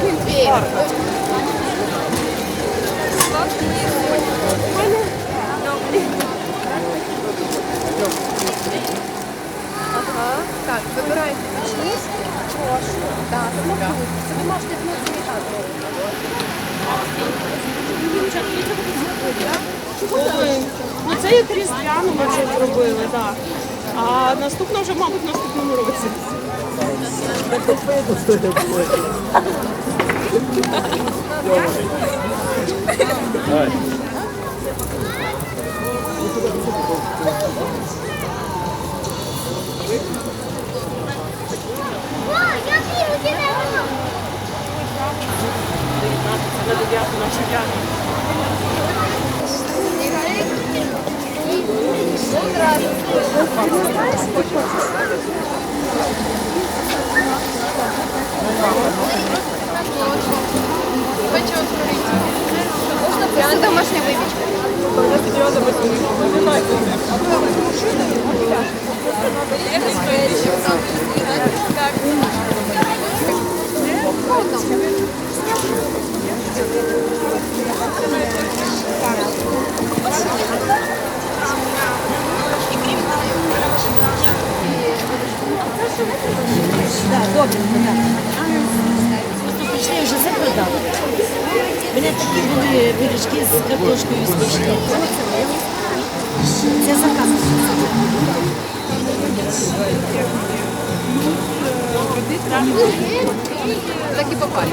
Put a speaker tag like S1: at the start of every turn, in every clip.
S1: квінтві. Ага, так, вибирайте чиїсь. Прошу. Так, смакуйте. Це ви можете внутрі
S2: Ой, Ну це як різдвяну ми вже зробили, так. А наступна вже, мабуть, в наступному році. Здравствуйте. На 9 навчання.
S1: Можна прямо домашня випічка.
S3: Прийшли, я вже запродала. У мене такі були пиріжки з картошкою смачні. Це заказ.
S1: Так і попали.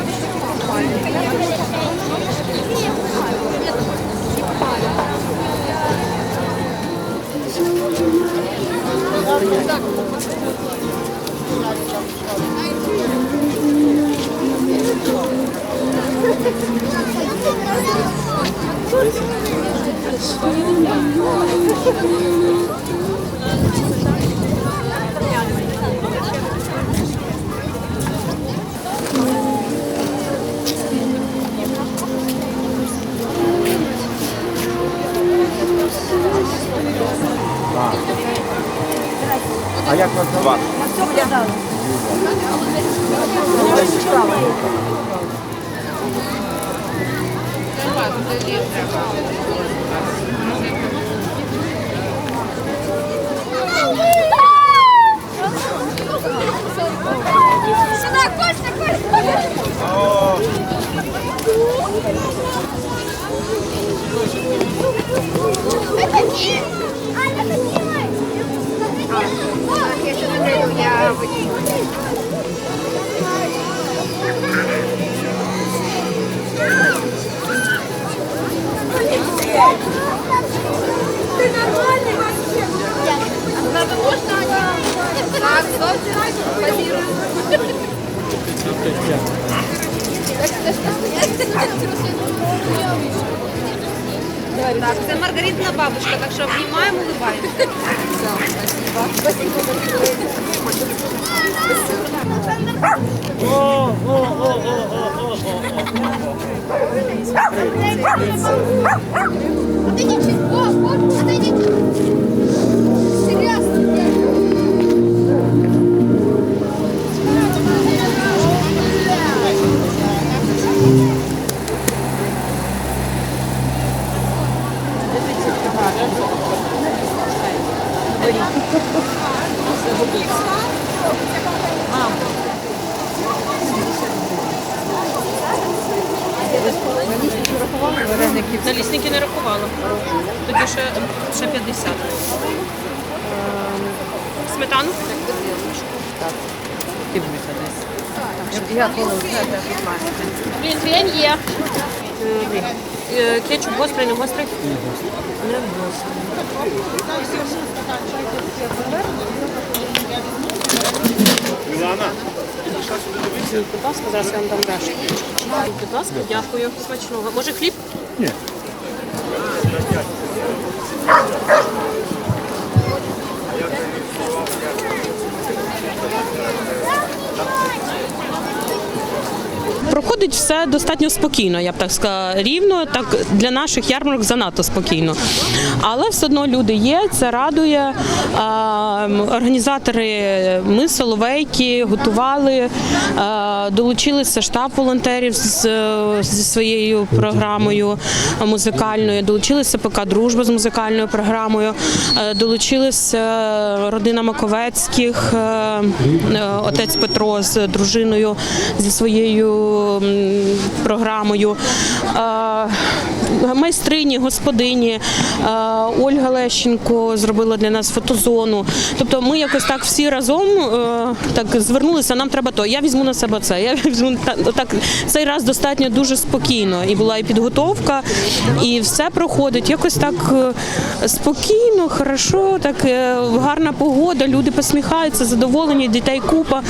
S2: Дякую. Смачного. Може хліб?
S1: Все достатньо спокійно, я б так сказала, рівно, так для наших ярмарок занадто спокійно. Але все одно люди є, це радує. Організатори ми соловейки готували, долучилися штаб волонтерів зі своєю програмою музикальною, долучилися ПК Дружба з музикальною програмою, е, долучилися родина Маковецьких, е, е, отець Петро з дружиною зі своєю програмою. Майстрині, господині е, Ольга Лещенко зробила для нас фотозону. Тобто ми якось так всі разом е, так звернулися. Нам треба то. Я візьму на себе це. Я візьму так. Цей раз достатньо дуже спокійно. І була і підготовка, і все проходить. Якось так е, спокійно, хорошо, так гарна погода. Люди посміхаються, задоволені. Дітей купа.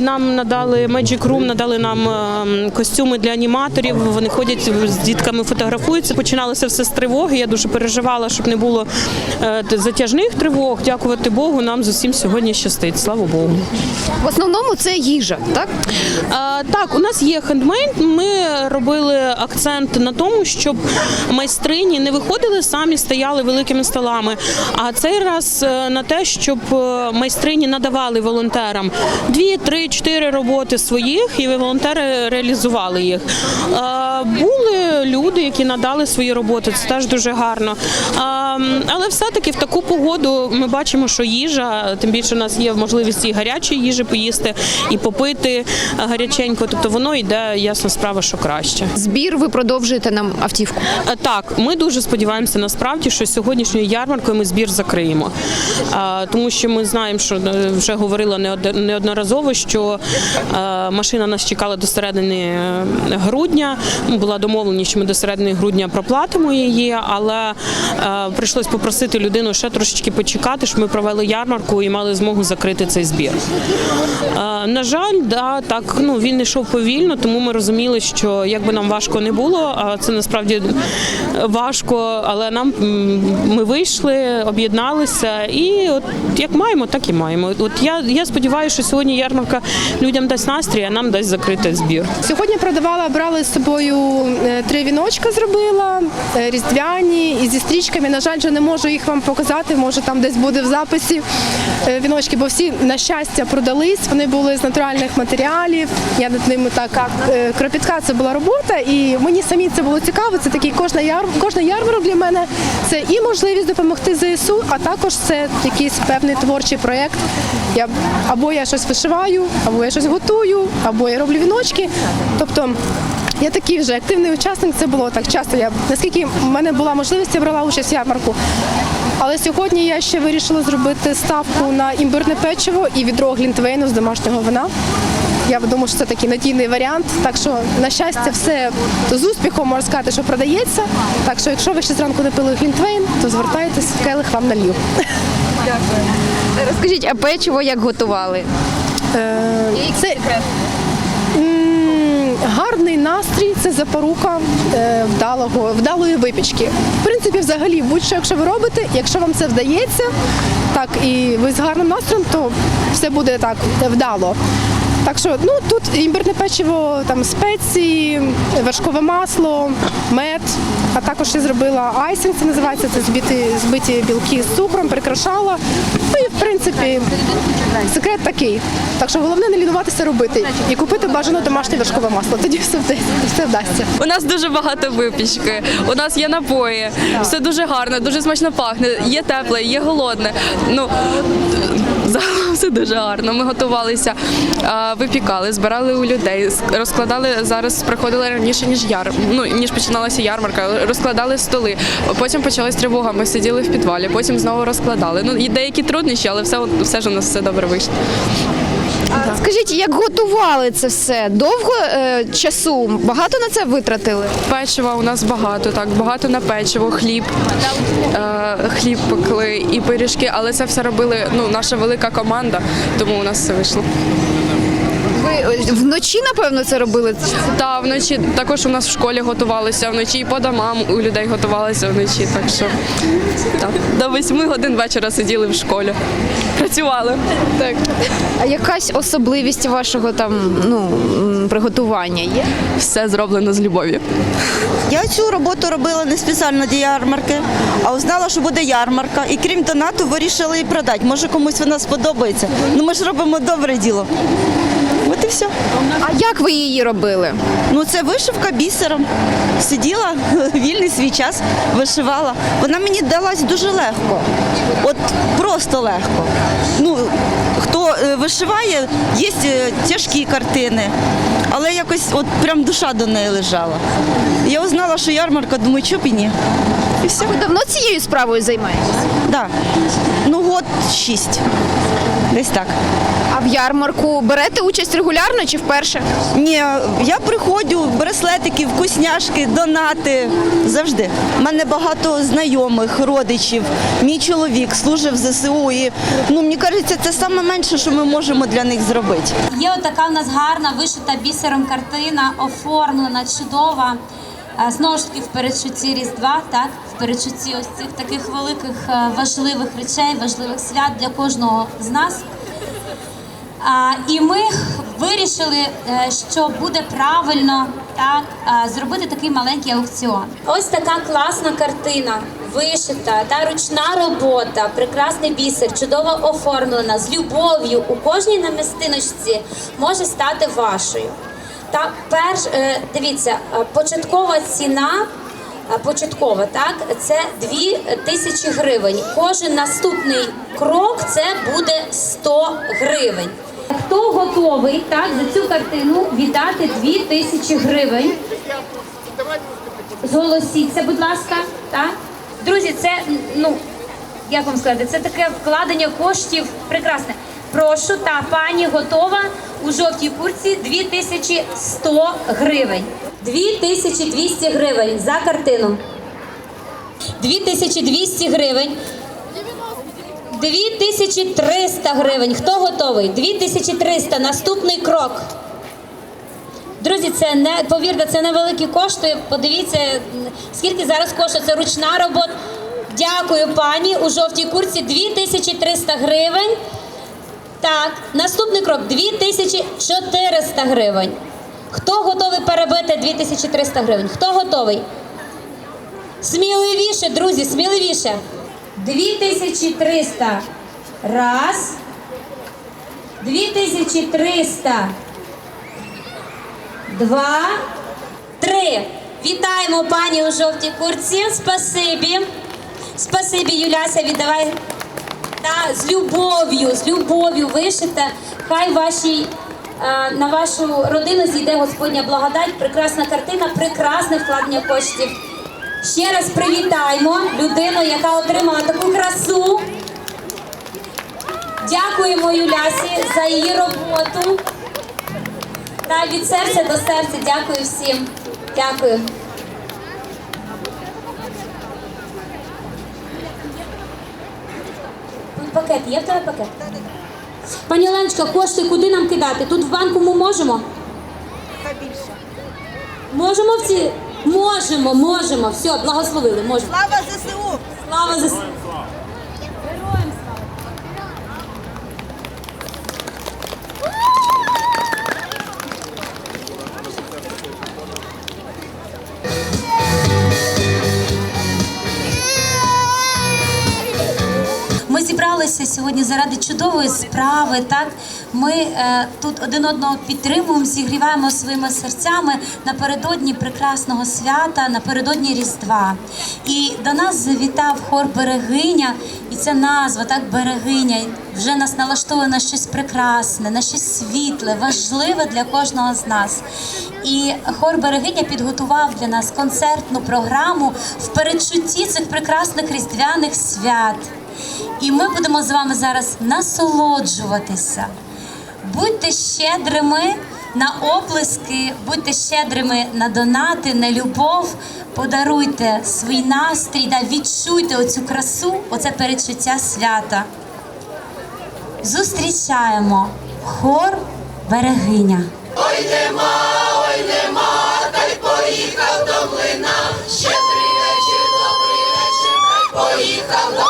S1: Нам надали Magic Room, надали нам е, костюми для аніматорів. Вони ходять з дітками, фотографуються. Починалося все з тривоги. Я дуже переживала, щоб не було е, затяжних тривог. Дякувати Богу, нам з усім сьогодні щастить. Слава Богу.
S4: В основному це їжа, так?
S1: А, так, у нас є хендмейд. Ми робили акцент на тому, щоб майстрині не виходили самі, стояли великими столами. А цей раз е, на те, щоб е, майстрині надавали волонтерам дві, три, чотири роботи своїх, і волонтери реалізували їх. А, були люди, які надали свої роботи. Це теж дуже гарно. Але все-таки в таку погоду ми бачимо, що їжа, тим більше у нас є можливість і гарячої їжі поїсти, і попити е, гаряченько. Тобто воно йде, ясна справа, що краще.
S4: Збір ви продовжуєте нам автівку.
S1: Е, Так, ми дуже сподіваємося насправді, що сьогоднішньою ярмаркою ми збір закриємо. Тому що ми знаємо, що е, вже говорила неодноразово, що е, машина нас чекала до середини е, грудня. Була домовленість, що ми до середини грудня проплатимо її, але е, прийшлось попросити людину ще трошечки почекати, щоб ми провели ярмарку і мали змогу закрити цей збір. Е, На жаль, да, так ну він йшов повільно, тому ми розуміли, що як би нам важко не було, а це насправді важко, але нам ми вийшли, об'єдналися, і от як маємо, так і маємо. От я, я сподіваюся, що сьогодні ярмарка людям дасть настрій, а нам дасть закрити збір.
S5: Сьогодні продавала, брали з собою е, три віночка, зробила е, різдвяні і зі стрічками. На жаль, вже не можу їх вам показати. Може, там десь буде в записі е, віночки, бо всі на щастя продались. Вони були з натуральних матеріалів. Я над ними так е, кропітка це була робота, і мені самі це було цікаво. Це такий кожна яр, ярмарок для мене це і можливість допомогти ЗСУ, а також це якийсь певний творчий проєкт. Я або я щось вишиваю, або я щось готую, або я роблю віночки. Тобто я такий вже активний учасник. Це було так часто. Я наскільки в мене була можливість, я брала участь в ярмарку. Але сьогодні я ще вирішила зробити ставку на імбирне печиво і відро глінтвейну з домашнього вина. Я думаю, що це такий надійний варіант. Так що, на щастя, все з успіхом можна сказати, що продається. Так що, якщо ви ще зранку не пили глінтвейн, то звертайтесь, келих вам налів.
S4: Розкажіть, а печиво як готували?
S5: Е, Це гарний настрій, це запорука е, вдалого, вдалої випічки. В принципі, взагалі, будь-що, якщо ви робите, якщо вам це вдається, так і ви з гарним настроєм, то все буде так вдало. Так що ну тут імбирне печиво, там спеції, вершкове масло, мед. А також я зробила айсинг, це називається це збиті, збиті білки з цукром, прикрашала. Ну і в принципі секрет такий. Так що головне не лінуватися робити і купити бажано домашнє вершкове масло. Тоді все. Все вдасться.
S6: У нас дуже багато випічки, у нас є напої, все дуже гарно, дуже смачно пахне, є тепле, є голодне. Ну загалом все дуже гарно. Ми готувалися, випікали, збирали у людей, розкладали зараз. Приходили раніше ніж яр, ну ніж починалася ярмарка. Розкладали столи. Потім почалась тривога. Ми сиділи в підвалі, потім знову розкладали. Ну і деякі труднощі, але все все ж у нас все добре вийшло.
S4: А Скажіть, як готували це все? Довго е, часу? Багато на це витратили?
S6: Печива у нас багато, так багато на печиво, хліб, е, хліб пекли і пиріжки, але це все робили ну, наша велика команда, тому у нас все вийшло.
S4: Ви е, вночі, напевно, це робили?
S6: Та вночі також у нас в школі готувалися вночі, і по домам у людей готувалися вночі. Так що так, до восьми годин вечора сиділи в школі. працювали. Так.
S4: А якась особливість вашого там ну приготування є?
S6: Все зроблено з любов'ю.
S7: Я цю роботу робила не спеціально для ярмарки, а узнала, що буде ярмарка. І крім донату, вирішили її продати. Може комусь вона сподобається. Ну ми ж робимо добре діло. Все.
S4: А як ви її робили?
S7: Ну це вишивка бісером. Сиділа вільний свій час, вишивала. Вона мені далась дуже легко. От просто легко. Ну, хто е, вишиває, є е, тяжкі картини, але якось от прям душа до неї лежала. Я узнала, що ярмарка, думаю, чого б і ні. І все.
S4: Ви давно цією справою займаєтесь?
S7: Да. Ну, год шість. Десь так.
S4: В ярмарку берете участь регулярно чи вперше?
S7: Ні, я приходжу, браслетики, вкусняшки, донати. Завжди. У мене багато знайомих, родичів. Мій чоловік служив в ЗСУ. І ну, мені кажеться, це саме менше, що ми можемо для них зробити.
S8: Є отака в нас гарна вишита бісером картина, оформлена, чудова. Е, Знову ж таки, в передчутті Різдва, так, в передчутті ось цих таких великих е, важливих речей, важливих свят для кожного з нас. І ми вирішили, е, що буде правильно так, е, зробити такий маленький аукціон. Ось така класна картина, вишита та ручна робота, прекрасний бісер, чудово оформлена, з любов'ю у кожній намистиночці може стати вашою. Та перш е, дивіться, початкова ціна. Початкова, так, це 2 тисячі гривень. Кожен наступний крок це буде 100 гривень. Хто готовий так за цю картину віддати 2 тисячі гривень? Зголосіться, будь ласка. Так? Друзі, це ну як вам сказати, це таке вкладення коштів прекрасне. Прошу, та пані готова у жовтій курці 2100 гривень. 2200 гривень за картину. 2200 гривень. 2300 гривень. Хто готовий? 2300. Наступний крок. Друзі, це не повірте, це невеликі кошти. Подивіться, скільки зараз коштує це ручна робота. Дякую, пані. У жовтій курці 2300 гривень. Так, наступний крок 2400 гривень. Хто готовий перебити 2300 гривень? Хто готовий? Сміливіше, друзі, сміливіше. 2300. Раз. 2300. Два. Три. Вітаємо пані у жовтій курці. Спасибі. Спасибі, Юляся, віддавай. Та з любов'ю, з любов'ю вишите. Хай вашій е, на вашу родину зійде Господня благодать. Прекрасна картина, прекрасне вкладення коштів. Ще раз привітаємо людину, яка отримала таку красу. Дякуємо Юлясі за її роботу. Та від серця до серця дякую всім. Дякую. Пакет, є в тебе пакет? Пані Оленочка, кошти куди нам кидати? Тут в банку ми можемо? Можемо в ці? Можемо, можемо. Все, благословили, можемо.
S7: Слава ЗСУ!
S8: Слава ЗСУ! Ми зібралися сьогодні заради чудової справи. Так ми е, тут один одного підтримуємо, зігріваємо своїми серцями напередодні прекрасного свята, напередодні Різдва. І до нас завітав хор Берегиня, і ця назва так берегиня вже нас налаштовує на щось прекрасне, на щось світле, важливе для кожного з нас. І хор Берегиня підготував для нас концертну програму в передчутті цих прекрасних різдвяних свят. І ми будемо з вами зараз насолоджуватися. Будьте щедрими на оплески, будьте щедрими на донати, на любов. Подаруйте свій настрій, да, відчуйте оцю красу, оце передчуття свята. Зустрічаємо хор берегиня.
S9: Щедрий вечір, добрий вечір, хай поїхав до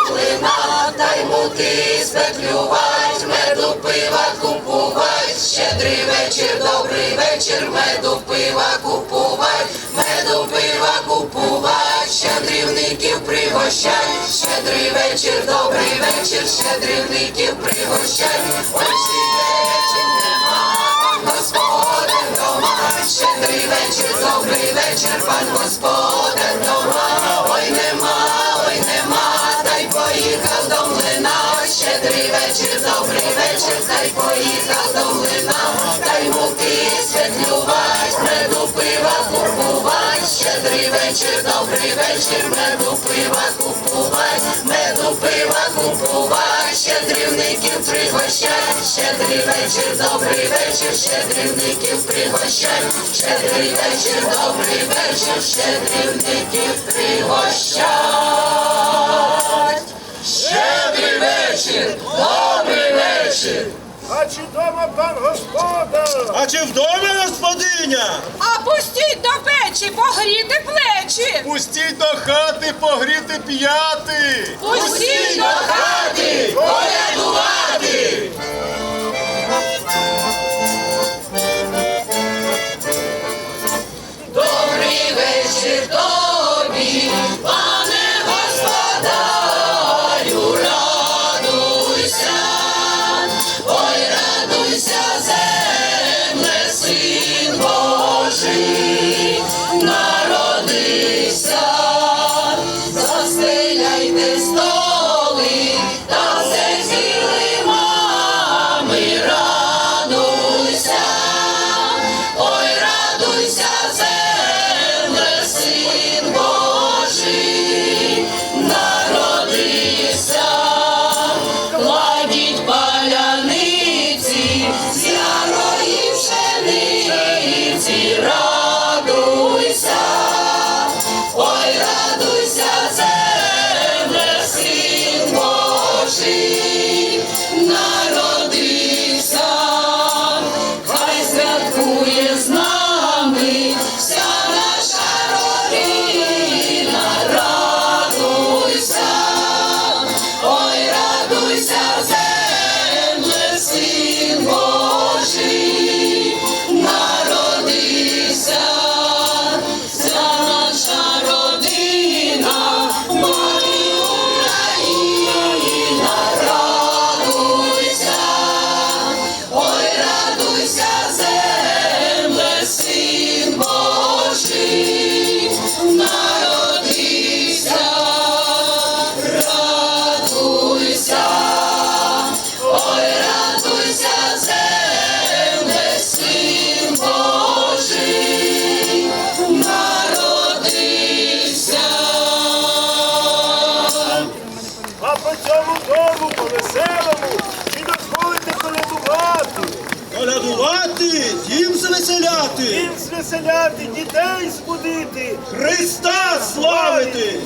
S9: клина, та й му муки спетлювать, меду пива купувать, щедрий вечір, добрий вечір, меду пива купувать, меду пива купувать, щедрівників пригощать, щедрий вечір, добрий вечір, щедрівників пригощать, ой, вечір, добрий вечір, та й поїхав до млина, та й муки святлювать, меду пива купувать, щедрий вечір, добрий вечір, меду пива купувать, меду пива купувать, щедрівників пригощать, щедрий вечір, добрий вечір, щедрівників пригощать, щедрий вечір, добрий вечір, щедрівників пригощать. Щедрий вечір, добрий вечір.
S10: А чи дома пан господар?
S11: А чи вдома господиня?
S12: А пустіть до печі, погріти плечі.
S11: Пустіть до хати погріти п'яти.
S12: Пустіть до
S9: хати
S10: по цьому дому, по веселому, і дозволити колядувати?
S11: Колядувати, дім звеселяти,
S10: Їм звеселяти, дітей збудити.
S11: Христа славити.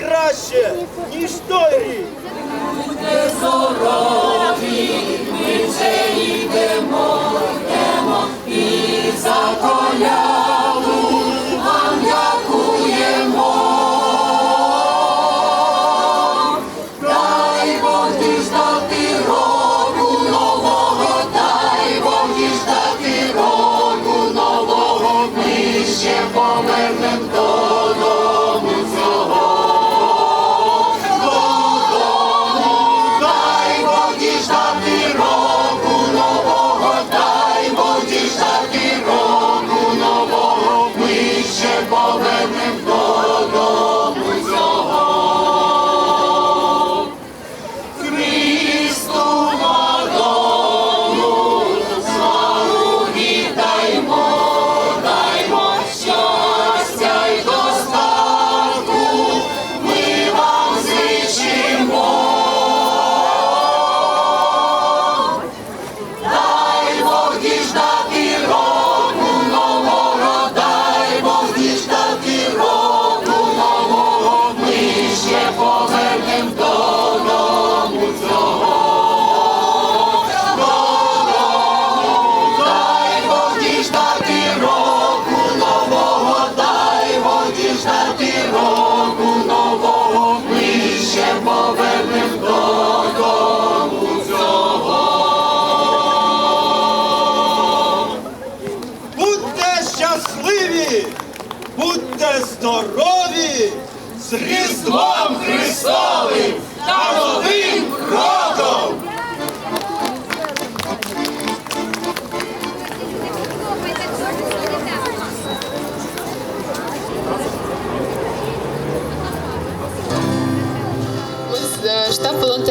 S10: краще, ніж той рік.
S9: Ми вже йдемо.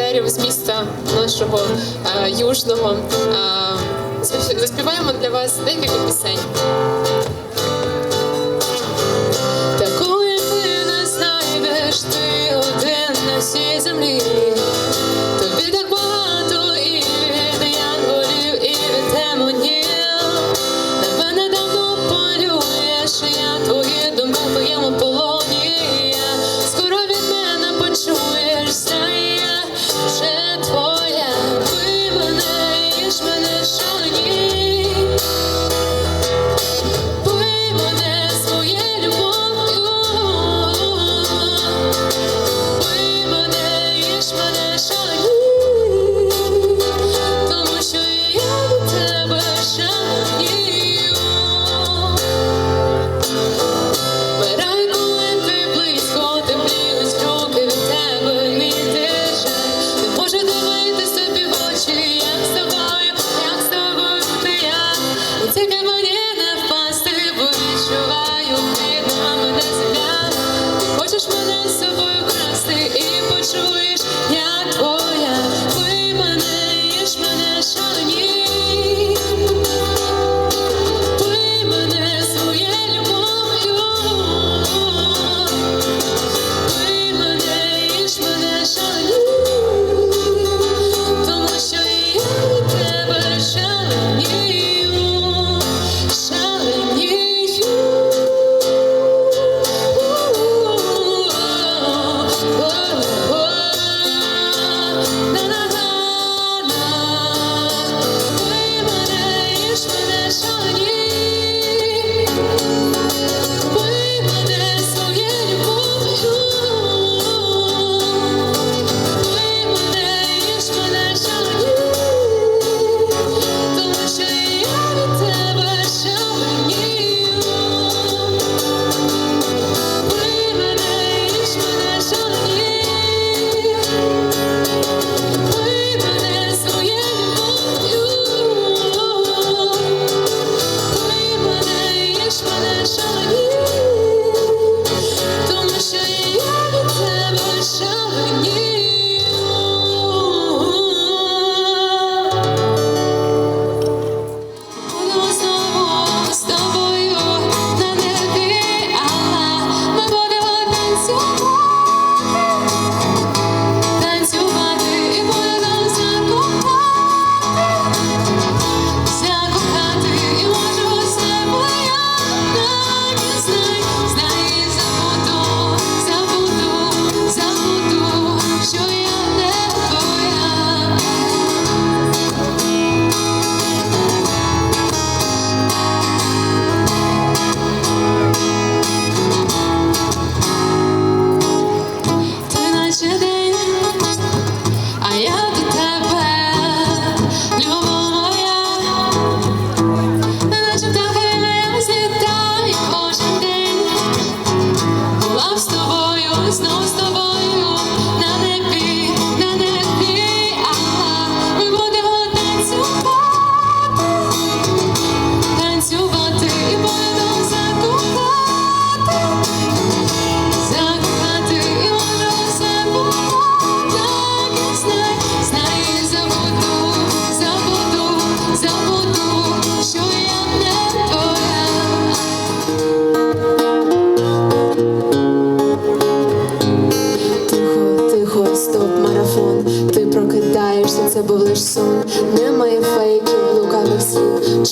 S9: волонтерів з міста нашого е, южного. Е, заспіваємо для вас декілька пісень.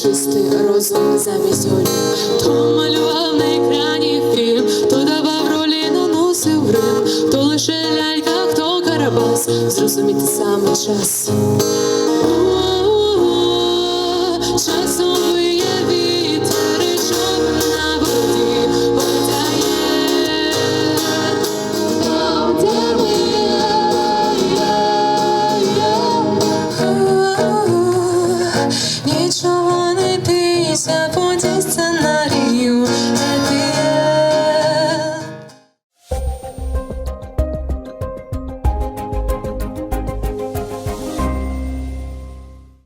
S13: Чистий розум замість голів. То малював на екрані фільм, то давав ролі, наносив грим, то лише лялька, хто карабас, зрозуміти саме час.